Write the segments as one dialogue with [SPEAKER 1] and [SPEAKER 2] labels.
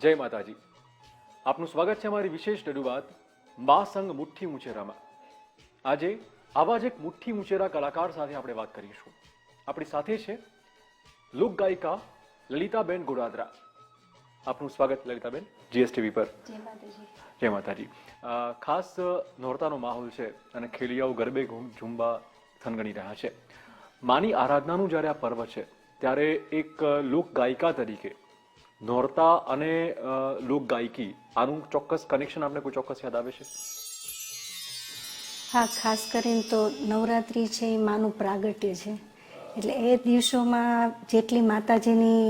[SPEAKER 1] જય માતાજી. આપનું સ્વાગત છે અમારી વિશેષ રજૂઆત મા સંગ મુઠ્ઠી ઉંચેરામાં આજે આવા જ એક મુઠ્ઠી ઉંચેરા કલાકાર સાથે આપણે વાત કરીશું. આપણી સાથે છે લોક ગાયિકા લલિતાબેન ગોડાદરા. આપનું સ્વાગત લલિતાબેન જીએસટીવી પર.
[SPEAKER 2] જય માતાજી.
[SPEAKER 1] ખાસ નોરતાનો માહોલ છે અને ખેલિયાઓ ગરબે ઝુંબા થનગણી રહ્યા છે. માની આરાધનાનું જ્યારે આ પર્વ છે ત્યારે એક લોક ગાયિકા તરીકે નોરતા અને લોક ગાયકી આનું ચોક્કસ કનેક્શન આપને કોઈ ચોક્કસ યાદ આવે છે?
[SPEAKER 2] હા ખાસ કરીને તો નવરાત્રિ છે એ માનું પ્રાગટ્ય છે. એટલે એ દિવસોમાં જેટલી માતાજીની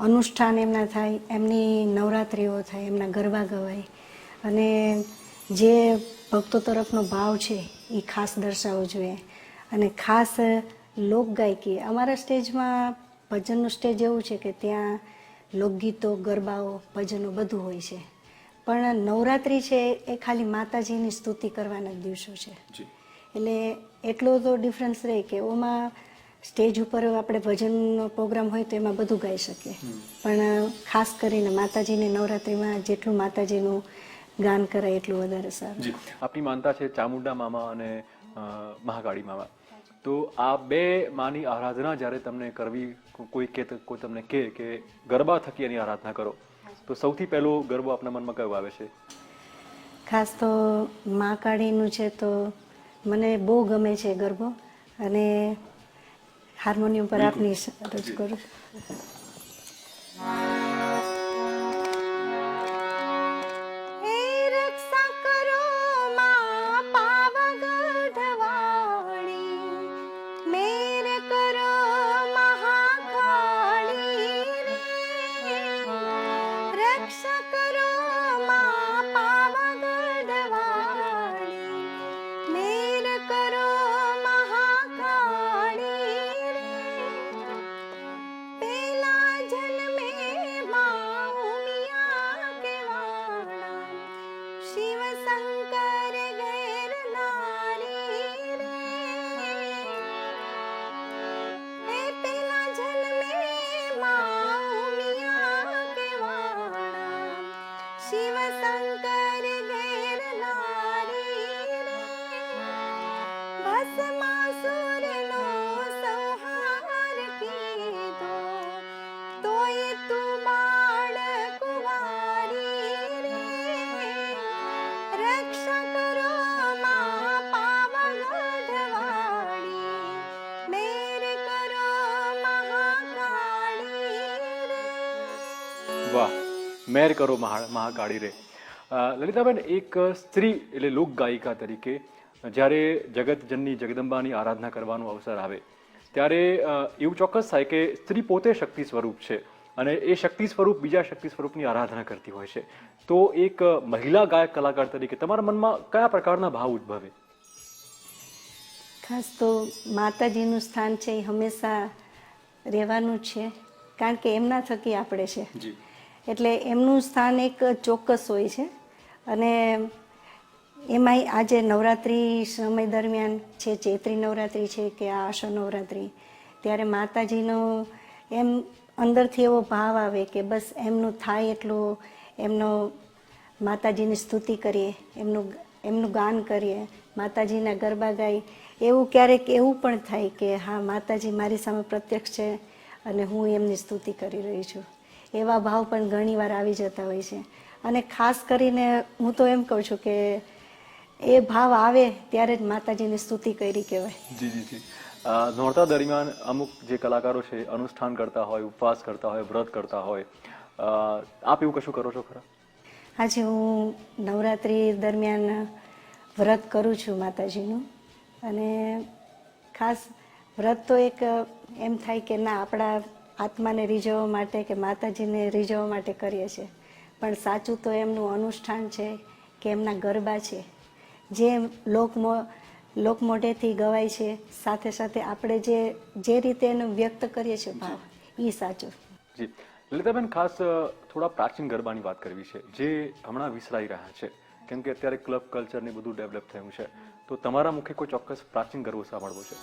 [SPEAKER 2] અનુષ્ઠાન એમના થાય એમની નવરાત્રિઓ થાય એમના ગરબા ગવાય. અને જે ભક્તો તરફનો ભાવ છે એ ખાસ દર્શાવવો જોઈએ. અને ખાસ લોકગાયકી અમારા સ્ટેજમાં ભજનનું સ્ટેજ એવું છે કે ત્યાં લોકગીતો ગરબાઓ ભજનો બધું હોય છે. પણ નવરાત્રિ છે એ ખાલી માતાજીની સ્તુતિ કરવાના દિવસો છે. એટલે એટલો તો ડિફરન્સ રહે કે ઓમાં સ્ટેજ ઉપર આપણે ભજનનો પ્રોગ્રામ હોય તો એમાં બધું ગાઈ શકીએ. પણ ખાસ કરીને માતાજીની નવરાત્રિમાં જેટલું માતાજીનું ગાન કરાય એટલું વધારે સારું.
[SPEAKER 1] આપણી માનતા છે ચામુંડા મામા અને મહાકાળી મામા. તો આ બે માની આરાધના જ્યારે તમને કરવી કોઈ કે કોઈ તમને કહે કે ગરબા થકી એની આરાધના કરો. તો સૌથી પહેલો ગરબો આપના મનમાં કયો આવે છે?
[SPEAKER 2] ખાસ તો મા કાળીનું છે તો મને બહુ ગમે છે ગરબો. અને હાર્મોનિયમ પર આપની કરું
[SPEAKER 1] વાહ મેર કરો મહા મહાકાળી રે. લલિતાબેન એક સ્ત્રી એટલે લોક ગાયિકા તરીકે જ્યારે જગતજનની જગદંબાની આરાધના કરવાનો અવસર આવે ત્યારે એવું ચોક્કસ થાય કે સ્ત્રી પોતે શક્તિ સ્વરૂપ છે અને એ શક્તિ સ્વરૂપ બીજા શક્તિ સ્વરૂપની આરાધના કરતી હોય છે. તો એક મહિલા ગાયક કલાકાર તરીકે તમારા મનમાં કયા પ્રકારના ભાવ ઉદ્ભવે?
[SPEAKER 2] ખાસ તો માતાજીનું સ્થાન છે એ હંમેશા રહેવાનું છે કારણ કે એમના થકી આપણે છે.
[SPEAKER 1] જી.
[SPEAKER 2] એટલે એમનું સ્થાન એક ચોક્કસ હોય છે. અને એમાંય આજે નવરાત્રિ સમય દરમિયાન છે, ચૈત્રી નવરાત્રિ છે કે આ આશો નવરાત્રિ, ત્યારે માતાજીનો એમ અંદરથી એવો ભાવ આવે કે બસ એમનું થાય એટલું, એમનો માતાજીની સ્તુતિ કરીએ, એમનું એમનું ગાન કરીએ, માતાજીના ગરબા ગાઈ. એવું ક્યારેક એવું પણ થાય કે હા, માતાજી મારી સામે પ્રત્યક્ષ છે અને હું એમની સ્તુતિ કરી રહી છું. એવા ભાવ પણ ઘણીવાર આવી જતા હોય છે. અને ખાસ કરીને હું તો એમ કહું છું કે એ ભાવ આવે ત્યારે જ માતાજીની સ્તુતિ કરી કહેવાય.
[SPEAKER 1] જી જી જી. નોરતા દરમિયાન અમુક જે કલાકારો છે અનુષ્ઠાન કરતા હોય ઉપવાસ કરતા હોય વ્રત કરતા હોય આપ એવું કશું કરો છો ખરા?
[SPEAKER 2] આજે હું નવરાત્રિ દરમિયાન વ્રત કરું છું માતાજીનું. અને ખાસ વ્રત તો એક એમ થાય કે ના આપણા આત્માને રીઝવવા માટે કે માતાજીને રીઝવવા માટે કરીએ છીએ. પણ સાચું તો એમનું અનુષ્ઠાન છે કે એમના ગરબા છે. જે લોકમો, લોકમોઢેથી ગવાય છે, સાથે સાથે આપણે જે જે રીતે એનું વ્યક્ત કરીએ છીએ ભાવ એ સાચું.
[SPEAKER 1] જી. લલિતાબેન, ખાસ થોડા પ્રાચીન ગરબાની વાત કરવી છે, જે હમણાં વિસરાઈ રહ્યા છે. કેમ કે અત્યારે ક્લબ કલ્ચર ને બધું ડેવલપ થયું છે. તો તમારા મુખે કોઈ ચોક્કસ પ્રાચીન ગરબો સાંભળવો છે?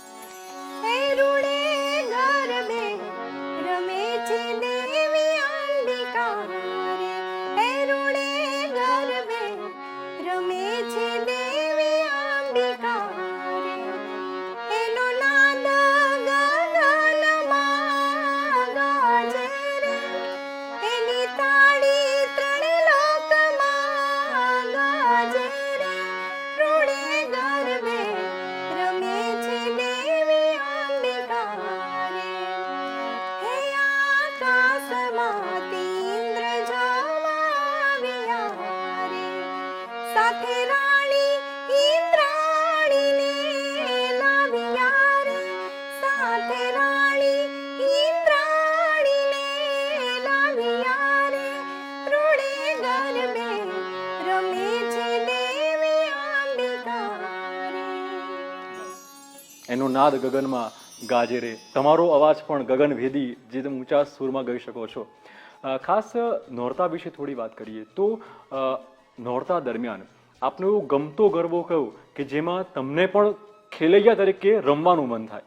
[SPEAKER 2] એનો નાદ ગગનમાં ગાજે રે.
[SPEAKER 1] તમારો અવાજ પણ ગગનભેદી જે તમે ઊંચા સુરમાં ગઈ શકો છો. ખાસ નોરતા વિશે થોડી વાત કરીએ તો નોરતા દરમિયાન આપનો એવો ગમતો ગરબો કયો કે જેમાં તમને પણ ખેલૈયા તરીકે રમવાનું મન થાય?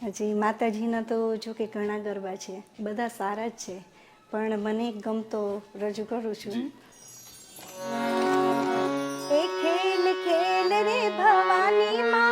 [SPEAKER 2] હજી માતાજીના તો જો કે ઘણા ગરબા છે બધા સારા જ છે પણ મને ગમતો રજૂ કરું છું. એ ખેલ ખેલ રે ભવાની માં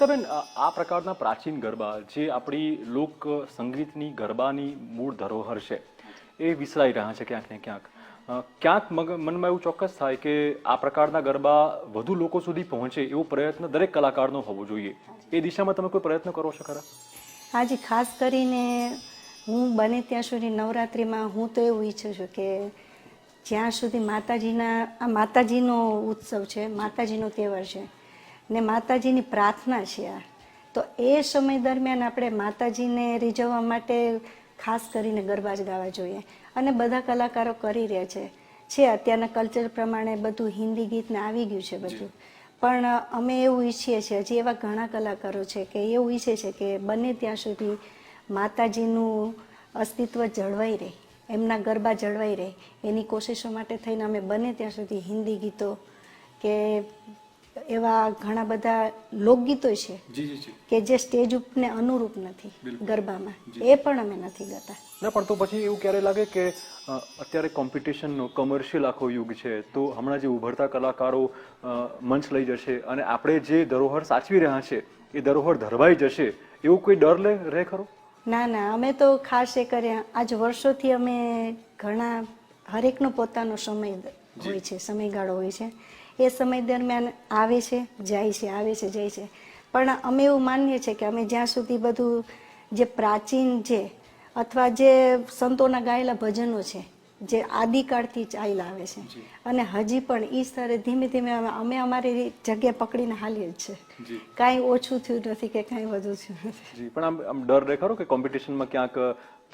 [SPEAKER 1] લલિતાબેન આ પ્રકારના પ્રાચીન ગરબા જે આપણી લોક સંગીતની ગરબાની મૂળ ધરોહર છે, એ વિસરાઈ રહ્યા છે ક્યાંક ને ક્યાંક. ક્યાંક મનમાં એવું ચોક્કસ થાય કે આ પ્રકારના ગરબા વધુ લોકો સુધી પહોંચે એવો પ્રયત્ન દરેક કલાકારનો હોવો જોઈએ. એ દિશામાં તમે કોઈ પ્રયત્ન કરો છો ખરા?
[SPEAKER 2] આજે ખાસ કરીને હું બને ત્યાં સુધી નવરાત્રિમાં હું તો એવું ઈચ્છું છું કે જ્યાં સુધી માતાજીના, આ માતાજીનો ઉત્સવ છે, માતાજીનો તહેવાર છે ને માતાજીની પ્રાર્થના છે આ. તો એ સમય દરમિયાન આપણે માતાજીને રીઝવવા માટે ખાસ કરીને ગરબા જ ગાવા જોઈએ. અને બધા કલાકારો કરી રહ્યા છે. છે અત્યારના કલ્ચર પ્રમાણે બધું હિન્દી ગીતને આવી ગયું છે બધું. પણ અમે એવું ઈચ્છીએ છીએ હજી એવા ઘણા કલાકારો છે કે એવું ઈચ્છે છે કે બને ત્યાં સુધી માતાજીનું અસ્તિત્વ જળવાઈ રહે એમના ગરબા જળવાઈ રહે. એની કોશિશો માટે થઈને અમે બને ત્યાં સુધી હિન્દી ગીતો કે એવા ઘણા બધા લોકગીતો છે કે જે સ્ટેજ ઉપને અનુરૂપ નથી ગરબામાં. એ પણ અમે નથી ગાતા.
[SPEAKER 1] ના પણ તો પછી એવું ક્યારે લાગે કે અત્યારે કોમ્પિટિશનનો કમર્શિયલ આખો યુગ છે તો હમણાં જે ઉભરતા કલાકારો મંચ લઈ જશે અને આપણે જે ધરોહર સાચવી રહ્યા છે એ ધરોહર ધરવાઈ જશે એવું કોઈ ડર લે રહે ખરો?
[SPEAKER 2] ના ના અમે તો ખાસ એ કર્યા આજ વર્ષોથી અમે ઘણા હરેકનો પોતાનો સમય હોય છે સમયગાળો હોય છે. એ સમય દરમિયાન આવે છે જાય છે આવે છે જાય છે. પણ અમે એવું માનીએ છીએ કે અમે જ્યાં સુધી બધું જે પ્રાચીન છે અથવા જે સંતોના ગાયેલા ભજનો છે જે આદિકાળથી ચાલ આવે છે. અને હજી પણ એ સ્તરે ધીમે ધીમે અમે- અમે અમારી જગ્યા પકડીને હાલીએ જ છે. કાંઈ ઓછું થયું નથી કે કાંઈ વધુ થયું નથી.
[SPEAKER 1] પણ આમ ડર રહે ખરો કે કોમ્પિટિશનમાં ક્યાંક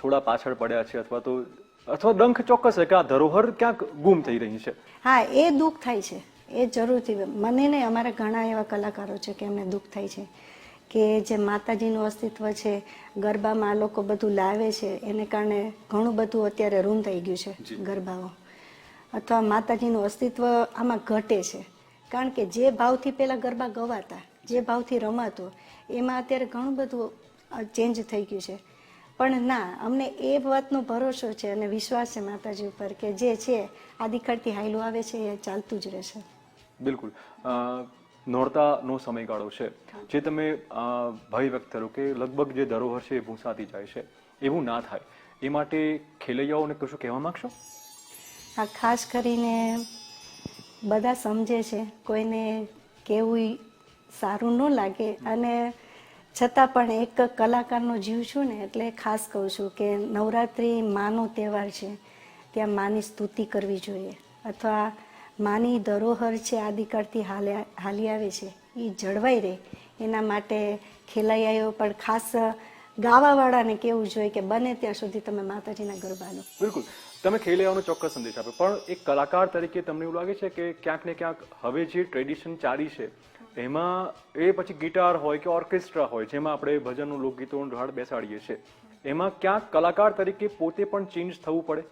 [SPEAKER 1] થોડા પાછળ પડ્યા છે અથવા તો અથવા ડંખ ચોક્કસ છે કે આ ધરોહર ક્યાંક ગુમ થઈ રહી છે?
[SPEAKER 2] હા એ દુઃખ થાય છે. એ જરૂરથી મને નહીં અમારા ઘણા એવા કલાકારો છે કે એમને દુઃખ થાય છે કે જે માતાજીનું અસ્તિત્વ છે ગરબામાં આ લોકો બધું લાવે છે એને કારણે ઘણું બધું અત્યારે રૂમ થઈ ગયું છે ગરબાઓ. અથવા માતાજીનું અસ્તિત્વ આમાં ઘટે છે. કારણ કે જે ભાવથી પહેલાં ગરબા ગવાતા જે ભાવથી રમાતો એમાં અત્યારે ઘણું બધું ચેન્જ થઈ ગયું છે. પણ ના અમને એ વાતનો ભરોસો છે અને વિશ્વાસ છે માતાજી ઉપર કે જે છે આદિકાળથી હાઈલું આવે છે એ ચાલતું જ રહેશે.
[SPEAKER 1] બિલકુલ. નોરતાનો સમયગાળો છે. જે તમે ભય વ્યક્ત કરો કે લગભગ જે ધરોહર છે એ ભૂંસાતી જાય છે, એવું ના થાય. એ માટે ખેલૈયાઓને કશું કહેવા માંગશો?
[SPEAKER 2] આ ખાસ કરીને બધા સમજે છે, કોઈને કેવું સારું ન લાગે. અને છતાં પણ એક કલાકારનો જીવ છું ને, એટલે ખાસ કહું છું કે નવરાત્રિ માનો તહેવાર છે. ત્યાં માની સ્તુતિ કરવી જોઈએ. અથવા માની ધરોહર છે આદિકાળથી હાલ્યા હાલી આવે છે. એ જળવાઈ રહે. એના માટે ખેલૈયાઓ પણ ખાસ ગાવાવાળાને કેવું જોઈએ કે બને ત્યાં સુધી તમે માતાજીના ગરબા
[SPEAKER 1] બિલકુલ. તમે ખેલૈયાઓનો ચોક્કસ સંદેશ આપ્યો પણ એક કલાકાર તરીકે તમને એવું લાગે છે કે ક્યાંક ને ક્યાંક હવે જે ટ્રેડિશન ચાલી છે, એમાં એ પછી ગિટાર હોય કે ઓર્કેસ્ટ્રા હોય, જેમાં આપણે ભજનનું લોકગીતોનું ઢાળ બેસાડીએ છીએ, એમાં ક્યાંક કલાકાર તરીકે પોતે પણ ચેન્જ થવું પડે?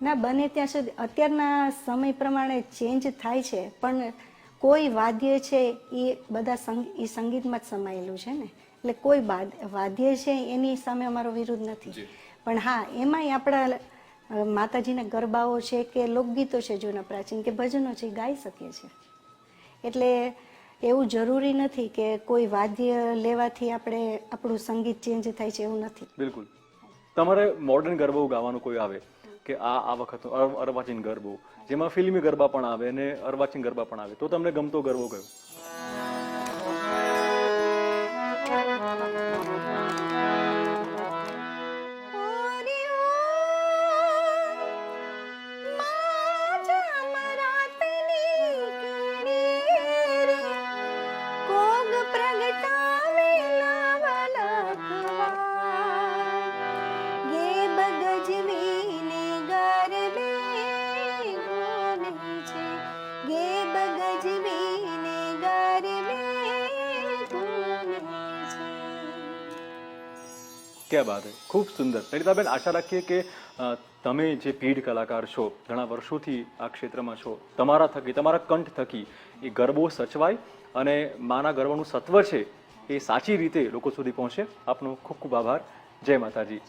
[SPEAKER 2] ના બને ત્યાં સુધી. અત્યારના સમય પ્રમાણે ચેન્જ થાય છે પણ કોઈ વાદ્ય છે એ બધા સંગ એ સંગીતમાં જ સમાયેલું છે ને? એટલે કોઈ વાદ્ય છે એની સામે અમારો વિરોધ નથી. પણ હા એમાંય આપણા માતાજીના ગરબાઓ છે કે લોકગીતો છે જૂના પ્રાચીન કે ભજનો છે એ ગાઈ શકીએ છીએ એટલે એવું જરૂરી નથી કે કોઈ વાદ્ય લેવાથી આપણે આપણું સંગીત ચેન્જ થાય છે એવું નથી.
[SPEAKER 1] બિલકુલ. તમારે મોડર્ન ગરબો ગાવાનું કોઈ આવે? કે આ આ વખત અર્વાચીન ગરબો. જેમાં ફિલ્મી ગરબા પણ આવે અને અર્વાચીન ગરબા પણ આવે. તો તમને ગમતો ગરબો કયો? ક્યાં બાત હે ખૂબ સુંદર લલિતાબેન આશા રાખીએ કે તમે જે પીઢ કલાકાર છો ઘણા વર્ષોથી આ ક્ષેત્રમાં છો તમારા થકી તમારા કંઠ થકી એ ગરબો સચવાય અને માના ગરબાનું સત્વ છે એ સાચી રીતે લોકો સુધી પહોંચે. આપનો ખૂબ ખૂબ આભાર. જય માતાજી.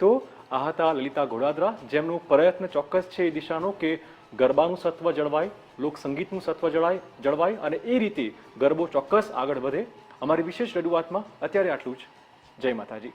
[SPEAKER 1] તો આ હતા લલિતા ઘોડાદરા, જેમનો પ્રયત્ન ચોક્કસ છે એ દિશાનો કે ગરબાનું સત્વ જળવાય લોક સંગીતનું સત્વ જળાય જળવાય અને એ રીતે ગરબો ચોક્કસ આગળ વધે. અમારી વિશેષ રજૂઆતમાં અત્યારે આટલું જ. જય માતાજી.